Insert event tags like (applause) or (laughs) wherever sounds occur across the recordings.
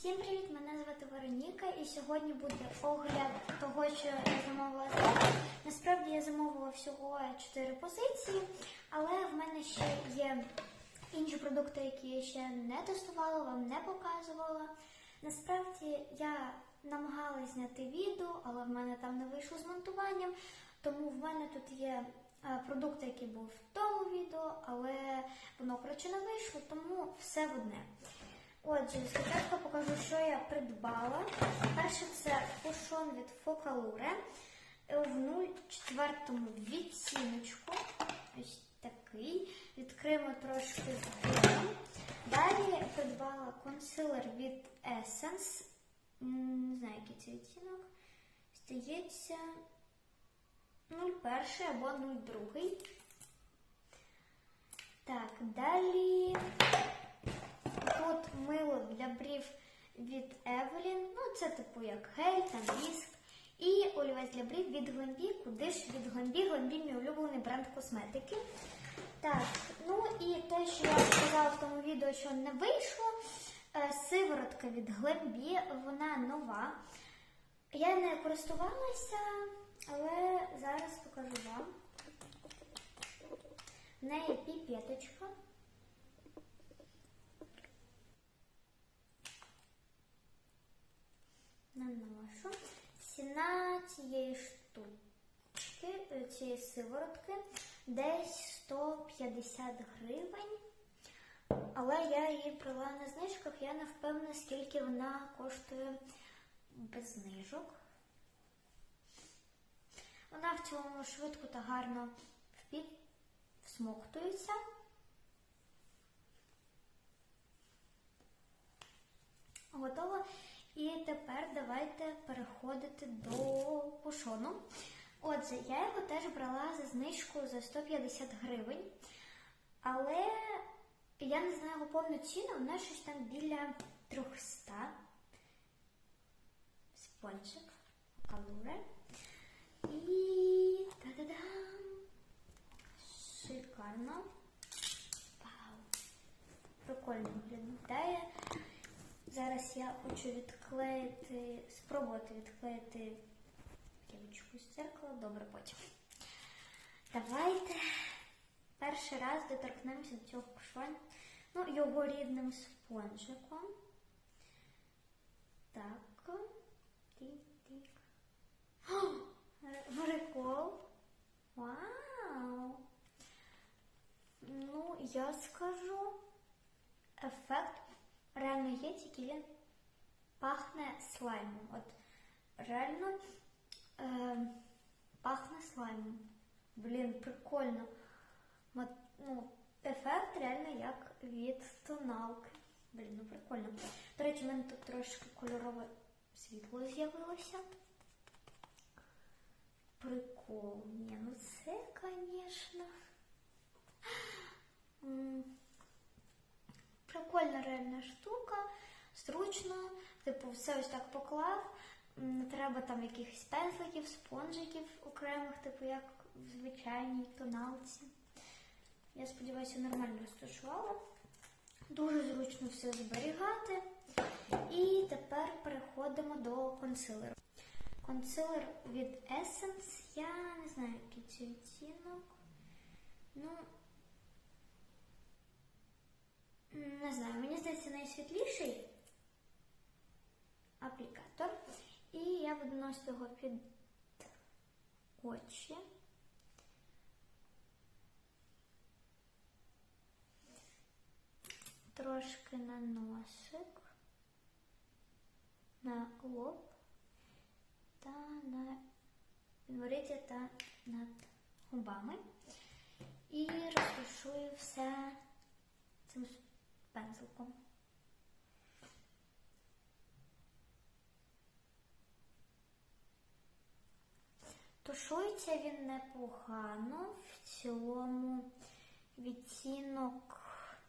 Всім привіт! Мене звати Вероніка, і сьогодні буде огляд того, що я замовила. Насправді я замовила всього 4 позиції, але в мене ще є інші продукти, які я ще не тестувала, вам не показувала. Насправді я намагалась зняти відео, але в мене там не вийшло з монтуванням, тому в мене тут є е, продукти, які був в тому відео, але воно коротше не вийшло, тому все в одне. Отже, спочатку покажу, що я придбала. Перше це кушон від Фокалуре в 0,4 відціночку. Ось такий. Відкриємо трошки згодом. Далі я придбала консилер від Essence. Не знаю, який це відтінок. Здається, 0,1 або 0,2. Так, далі. Тут мило для брів від Evelyn. Ну, це типу як гель, там віск. І олівець для брів від Глембі. Куди ж від Глембі? Глембі мій улюблений бренд косметики. Так, ну і те, що я сказала в тому відео, що не вийшло. е, Сиворотка від Глембі, вона нова. Я не користувалася, але зараз покажу вам. В неї піпеточка. наношу. Ціна цієї штуки, е, цієї сиворотки десь 150 гривень. Але я її брала на знижках, я не впевнена, скільки вона коштує без знижок. Вона в цілому швидко та гарно впід всмоктується. Готово. І тепер давайте переходити до кушону. Отже, я його теж брала за знижку за 150 гривень. Але я не знаю його повну ціну, вона щось там біля 300 спончик калури. І та-да-дам! Шикарно. Вау! Прикольно виглядає. Зараз я хочу відклеїти, спробувати відклеїти плівочку з дзеркала. Добре, потім. Давайте перший раз доторкнемося до цього кушоня. Ну, його рідним спонжиком. Так. Тик-тик. О, Прикол. Вау! Ну, я скажу, ефект реально є, тільки він пахне слаймом. От реально е, пахне слаймом. Блін, прикольно. От, ну, ефект реально як від тоналки. Блін, ну прикольно. До речі, в мене тут трошки кольорове світло з'явилося. Прикол. Ні, ну це, звісно. Прикольна реальна штука, зручно, типу, все ось так поклав. Не треба там якихось пензликів, спонжиків окремих, типу як в звичайній тоналці. Я сподіваюся, нормально розташувала. Дуже зручно все зберігати. І тепер переходимо до консилеру. Консилер від Essence. Я не знаю, який це відтінок. Ну, не знаю, мені здається, найсвітліший аплікатор. І я буду носити його під очі. Трошки на носик, на лоб та на підборіддя та над губами. І розташую все цим пензликом. Тушується він непогано, в цілому відтінок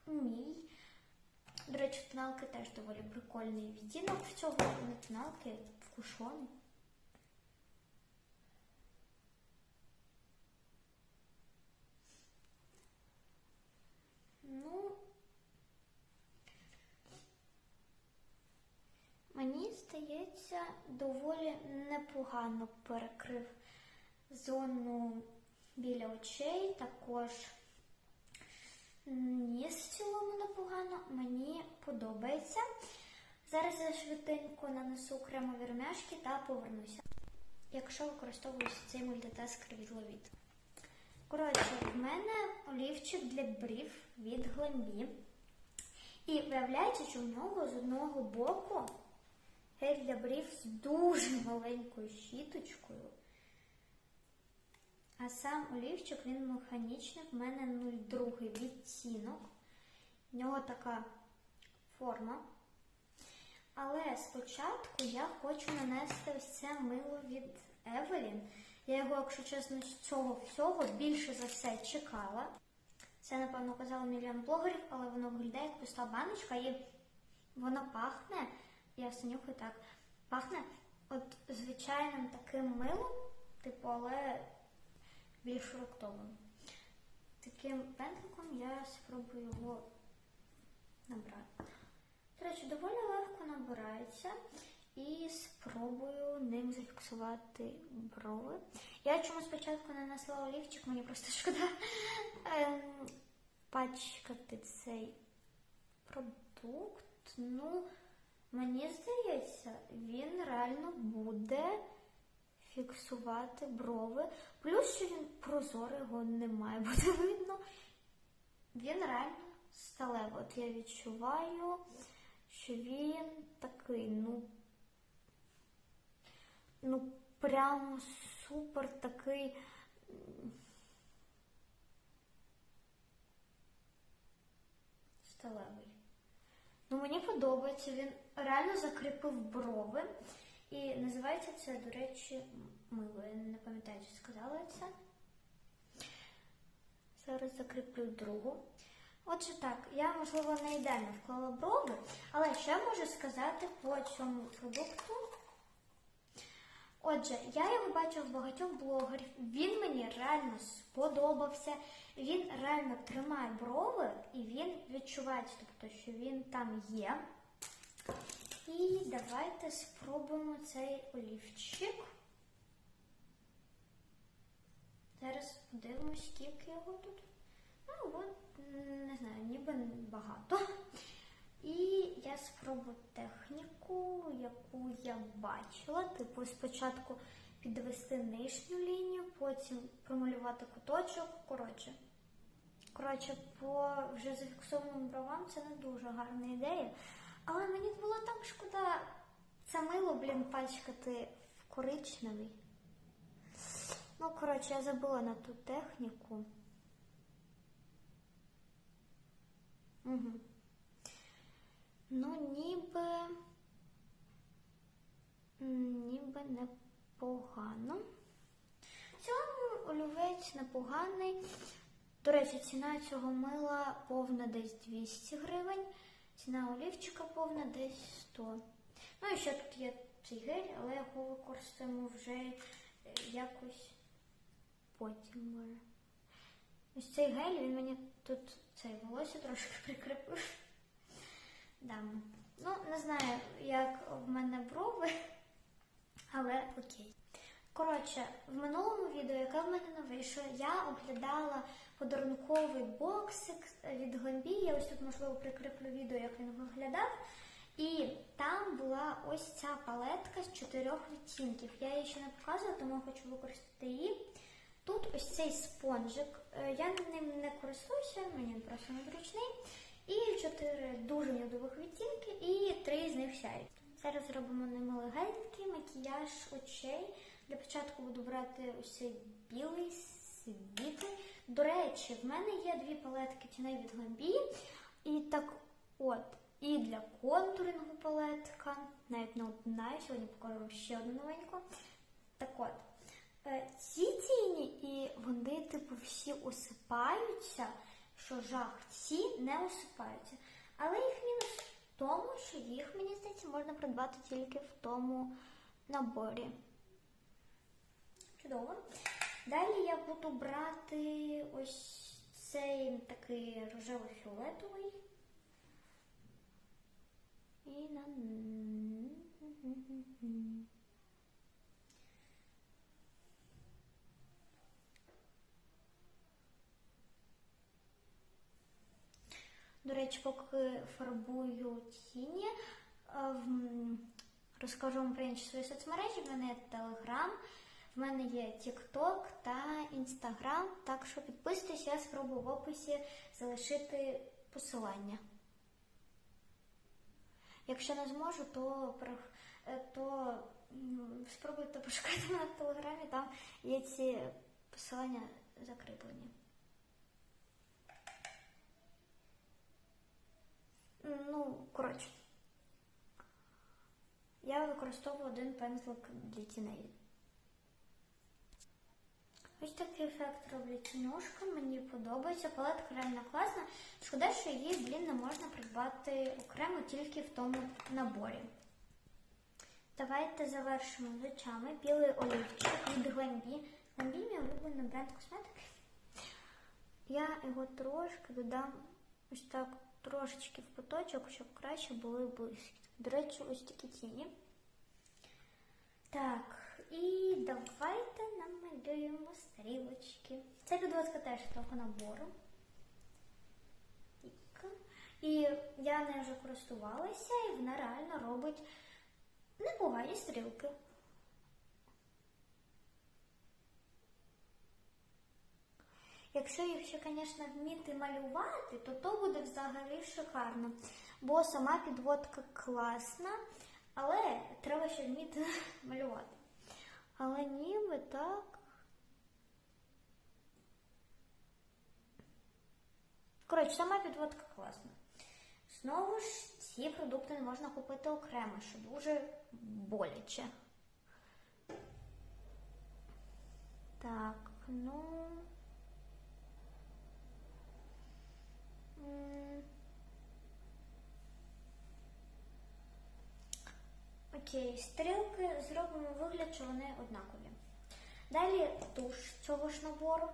мій. До речі, тоналки теж доволі прикольний відтінок в цього тоналки в кушоні. Ну, мені здається, доволі непогано перекрив зону біля очей, також ніс в цілому непогано, мені подобається. Зараз я швиденько нанесу кремові румяшки та повернуся. Якщо використовується цей мультитаскер від Ловіт. Коротше, в мене олівчик для брів від Glambi. І виявляється, що в нього з одного боку гель для брів з дуже маленькою щіточкою. А сам олівчик він механічний, в мене 02 відтінок. В нього така форма. Але спочатку я хочу нанести ось це мило від Евелін. Я його, якщо чесно, з цього всього більше за все чекала. Це, напевно, казали мільйон блогерів, але воно виглядає як пуста баночка і воно пахне, я все нюхаю так, пахне от звичайним таким милом, типу, але більш фруктовим. Таким пензликом я спробую його набрати. До речі, доволі легко набирається. І спробую ним зафіксувати брови. Я чому спочатку нанесла олівчик, мені просто (laughs) шкода ем, пачкати цей продукт. Ну, мені здається, він реально буде фіксувати брови. Плюс, що він прозорий, його не має бути (laughs) видно. Він реально сталевий. От я відчуваю, що він такий, ну, ну, прямо супер такий. Сталевий. Ну, мені подобається, він реально закріпив брови. І називається це, до речі, мило. Я не пам'ятаю, чи сказала це. Зараз закріплю другу. Отже так, я, можливо, не ідеально вклала брови, але я можу сказати по цьому продукту? Отже, я його бачив багатьох блогерів. Він мені реально сподобався. Він реально тримає брови і він відчувається, тобто, що він там є. І давайте спробуємо цей олівчик. Зараз подивимось, скільки його тут. Ну, от, не знаю, ніби багато. І я спробую техніку, яку я бачила. Типу, спочатку підвести нижню лінію, потім промалювати куточок. Коротше. Коротше, по вже зафіксованим бровам це не дуже гарна ідея. Але мені було так шкода це мило, блін, пачкати в коричневий. Ну, коротше, я забула на ту техніку. Угу. Ну, ніби. Ніби непогано. В цілому олівець непоганий. До речі, ціна цього мила повна десь 200 гривень. Ціна олівчика повна десь 100. Ну і ще тут є цей гель, але його використаємо вже е, якось потім. Ось цей гель, він мені тут цей волосся трошки прикріпив. Да. Ну, не знаю, як в мене брови, але окей. Коротше, в минулому відео, яке в мене не вийшло, я оглядала подарунковий боксик від Glambi. Я ось тут, можливо, прикріплю відео, як він виглядав. І там була ось ця палетка з чотирьох відтінків. Я її ще не показувала, тому хочу використати її. Тут ось цей спонжик. Е, Я ним не користуюся, мені він просто незручний. І чотири дуже нюдових відтінки, і три з них сяють. Зараз зробимо ними легенький макіяж очей. Для початку буду брати ось білий світлий. До речі, в мене є дві палетки тіней від Glambi. І так от, і для контурингу палетка, навіть не одна, я сьогодні покажу вам ще одну новеньку. Так от, е, ці тіні, і вони, типу, всі осипаються, що жах, ці не осипаються. Але їх мінус в тому, що їх, мені здається, можна придбати тільки в тому наборі. Чудово. Далі я буду брати ось цей такий рожево-фіолетовий. І на До речі, поки фарбую тіні, е, розкажу вам про інші свої соцмережі. В мене є Телеграм, в мене є TikTok та Інстаграм. Так що підписуйтесь, я спробую в описі залишити посилання. Якщо не зможу, то, е, то спробуйте пошукати в Телеграмі, там є ці посилання закріплені. Ну, коротше. Я використовую один пензлик для тіней. Ось такий ефект роблять тінюшка, мені подобається. Палетка реально класна. Шкода, що її, блін, не можна придбати окремо тільки в тому наборі. Давайте завершимо з очами. Білий олівчик від Гленбі. Гленбі мій улюблений бренд косметики. Я його трошки додам ось так трошечки в поточок, щоб краще були близькі. До речі, ось такі тіні. Так, і давайте намалюємо стрілочки. Це підводка теж того набору. І я нею вже користувалася, і вона реально робить непогані стрілки. Якщо їх ще, звісно, вміти малювати, то то буде взагалі шикарно. Бо сама підводка класна, але треба ще вміти (laughs) малювати. Але ніби так. Коротше, сама підводка класна. Знову ж, ці продукти не можна купити окремо, що дуже боляче. Так, ну. М. Окей, стрілки зробимо вигляд, що вони однакові. Далі туш цього ж набору.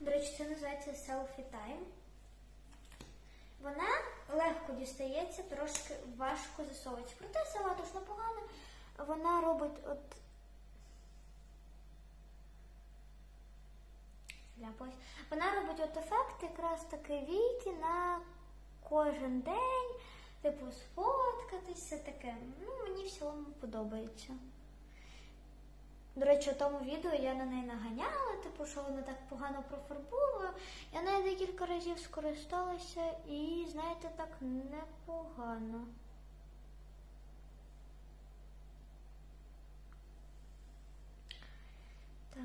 До речі, це називається Selfie Time. Вона легко дістається, трошки важко засовується. Проте сама туш непогана. Вона робить от. Ляпось. Вона робить от ефект якраз таки війки на кожен день, типу сфоткатись, все таке. Ну, мені в цілому подобається. До речі, у тому відео я на неї наганяла, типу, що вона так погано профарбовує. Я нею декілька разів скористалася і, знаєте, так непогано. Так.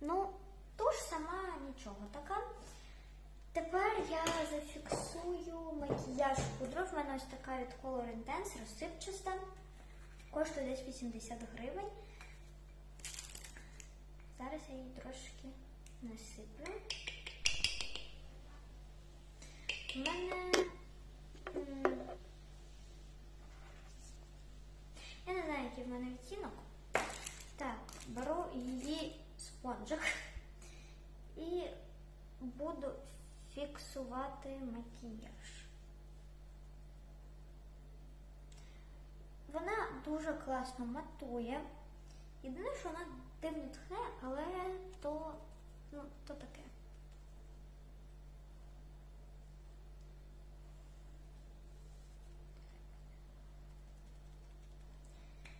Ну, туш сама нічого така. Тепер я зафіксую макіяж пудру. В мене ось така від Color Intense, розсипчаста. Коштує десь 80 гривень. Зараз я її трошки насиплю. У мене. Я не знаю, який в мене відтінок. Так, беру її спонжик і буду фіксувати макіяж. Вона дуже класно матує. Єдине, що вона дивно тхне, але то, ну, то таке.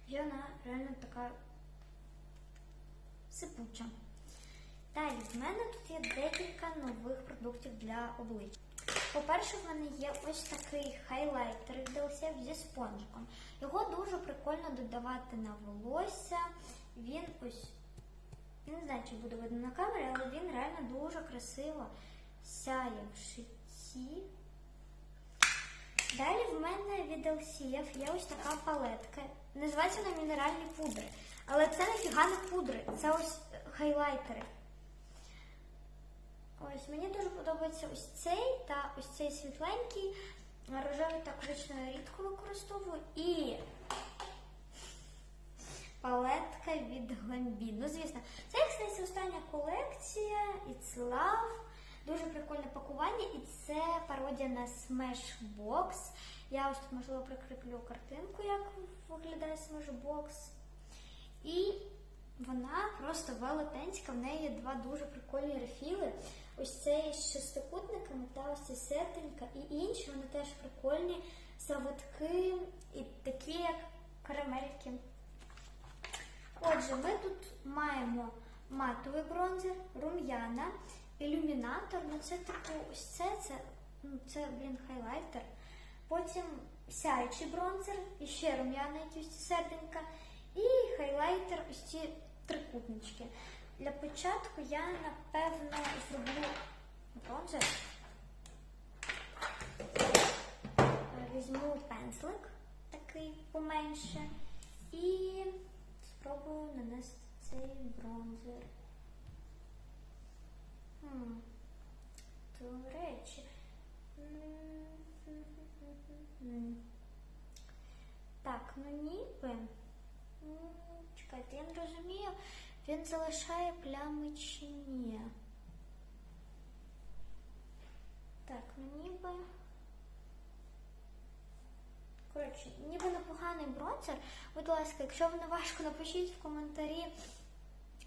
І вона реально така сипуча. Далі, в мене тут є декілька нових продуктів для обличчя. По-перше, в мене є ось такий хайлайтер Delcev зі спонжиком. Його дуже прикольно додавати на волосся. Він ось, не знаю, чи буде видно на камері, але він реально дуже красиво сяє в шитті. Далі в мене від LCF є ось така палетка. Називається вона мінеральні пудри. Але це нафіга не пудри, це ось е, хайлайтери. Ось мені дуже подобається ось цей та ось цей світленький. Рожевий та коричневий рідко використовую. І палетка від Glambi. Ну, звісно, це як здається остання колекція. It's Love. Дуже прикольне пакування, і це пародія на Smashbox. Я ось тут, можливо, прикріплю картинку, як виглядає Smashbox. І вона просто велетенська, в неї є два дуже прикольні рефіли. Ось цей з шестикутниками та ось ця серденька і інші, вони теж прикольні. Завитки і такі, як карамельки. Отже, ми тут маємо матовий бронзер, рум'яна, ілюмінатор. Ну це типу ось це, це, ну, це блін, хайлайтер. Потім сяючий бронзер, і ще рум'яна якісь серденька, і хайлайтер, ось ці трикутнички. Для початку я напевно зроблю бронзер. Е, Візьму пензлик такий поменше і спробую нанести цей бронзер. Хм. До речі. Так, ну ніби. Чекайте, я не розумію, він залишає плями чи ні. Так, ну ніби. Коротше, ніби непоганий бронзер. Будь ласка, якщо не важко, напишіть в коментарі,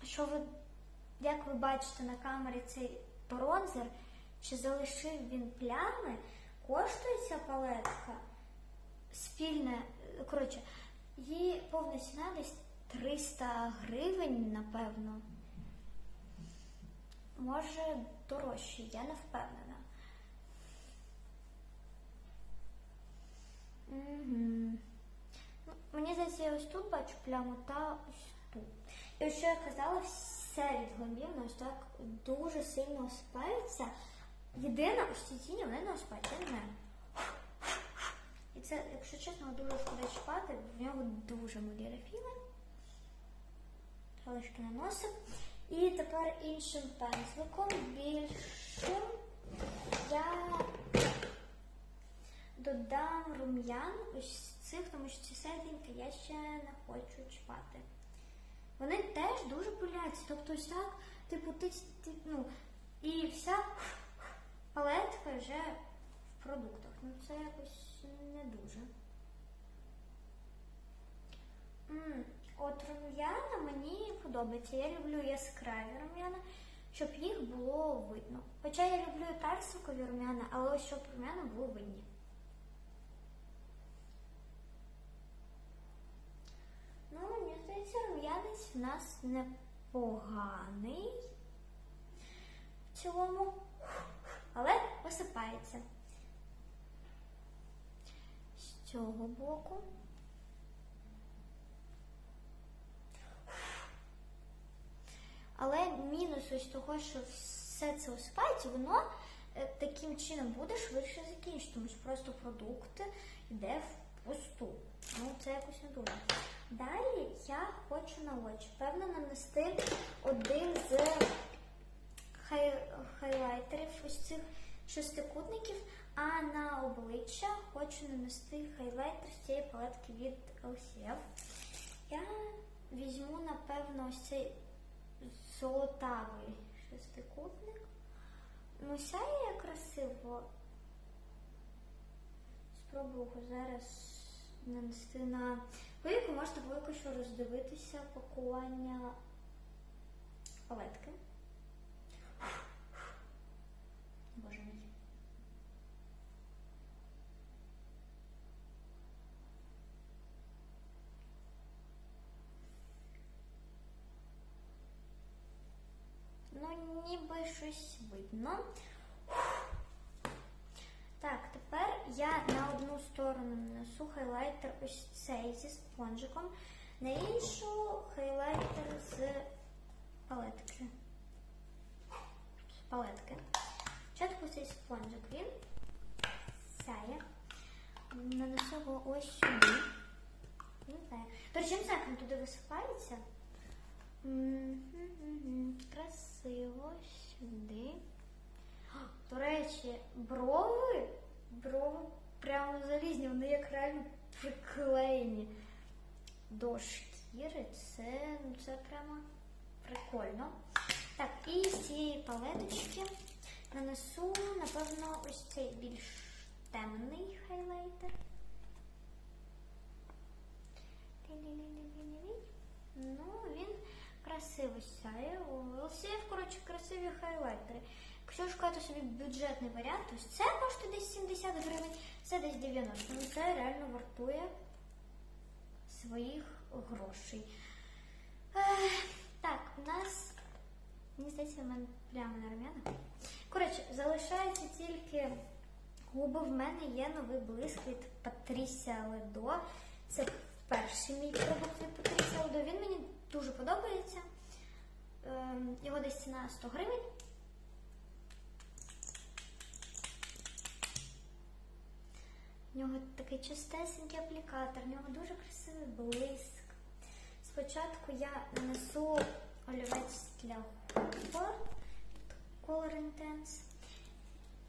що ви, як ви бачите на камері цей бронзер, чи залишив він плями. Коштує ця палетка спільне, коротше, її повна ціна десь 300 гривень, напевно. Може дорожче, я не впевнена. Угу. Мені здається, я ось тут бачу пляму та ось тут. І ось що я казала, все відгомівно ось так дуже сильно осипається. Єдине, ось ці тіні вони не осипаються, я не. І це, якщо чесно, дуже шкода чіпати, в нього дуже малі рефіли. Трошки наносив. І тепер іншим пензликом, більшим, я додам рум'ян ось цих, тому що ці серденьки я ще не хочу чіпати. Вони теж дуже пиляться. Тобто ось так, типу, ти, ти ну, і вся палетка вже в продуктах. Ну це якось не дуже. М, От рум'яна мені подобається. Я люблю яскраві рум'яна, щоб їх було видно. Хоча я люблю і персикові рум'яна, але щоб рум'яна було видні. Ну, мені здається, рум'янець в нас непоганий в цілому, але посипається. З цього боку. Але мінус ось того, що все це осипається, воно е, таким чином буде швидше закінчити, тому що просто продукт йде в пусту. Ну, це якось не дуже. Далі я хочу на очі. Певно, нанести один з хай, хайлайтерів ось цих шестикутників, а на обличчя хочу нанести хайлайтер з цієї палетки від LCF. Я візьму, напевно, ось цей золотавий шестикутник. Ну, сяє красиво. Спробую його зараз нанести на вийку. Можете велико що роздивитися пакування палетки. Боже мій. Ну, ніби щось видно. Так, тепер я на одну сторону нанесу хайлайтер ось цей зі спонжиком, на іншу хайлайтер з палетки. Палетки. Спочатку цей спонжик він сяє. Нанесу його ось сюди. Не речі, як він туди висипається. Красиво сюди. До речі, брови, брови прямо залізні, вони як реально приклеєні до шкіри. Це, ну, це прямо прикольно. Так, і з цієї палеточки нанесу, напевно, ось цей більш темний хайлайтер. Лі-лі-лі-лі-лі-лі. Ну, він красиво сяє. LCF, коротше, красиві хайлайтери. Якщо шукати собі бюджетний варіант, то це коштує десь 70 гривень, це десь 90. Ну це реально вартує своїх грошей. Так, у нас, мені здається, в мене прямо на рум'янах. Коротше, залишається тільки губи. В мене є новий блиск від Патрісія Ледо. Це перший мій продукт від Патрісія Ледо. Він мені дуже подобається. Ем, Його десь ціна 100 гривень. В нього такий чистесенький аплікатор, в нього дуже красивий блиск. Спочатку я нанесу олівець для губа Color Intense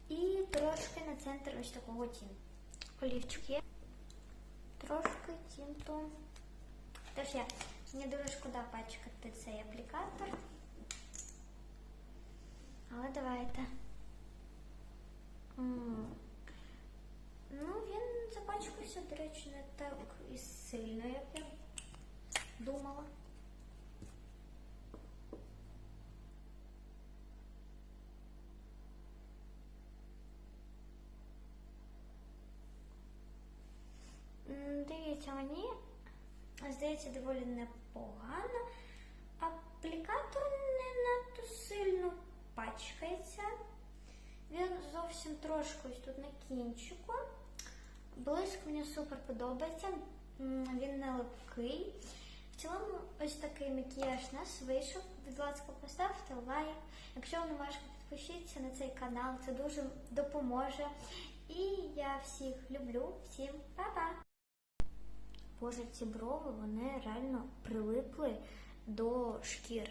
і трошки на центр ось такого тінту. Олівчик є. Трошки тінту. Тож я, мені дуже шкода пачкати цей аплікатор. Але давайте. М. Ну, він запачкався, до речі, не так і сильно, як я думала. М, Дивіться, мені здається доволі непогано. Аплікатор не надто сильно пачкається. Він зовсім трошки тут на кінчику. Блиск мені супер подобається. Він не липкий. В цілому, ось такий макіяж нас вийшов. Будь ласка, поставте лайк. Якщо вам не важко, підпишіться на цей канал, це дуже допоможе. І я всіх люблю. Всім па-па! Боже, ці брови вони реально прилипли до шкіри.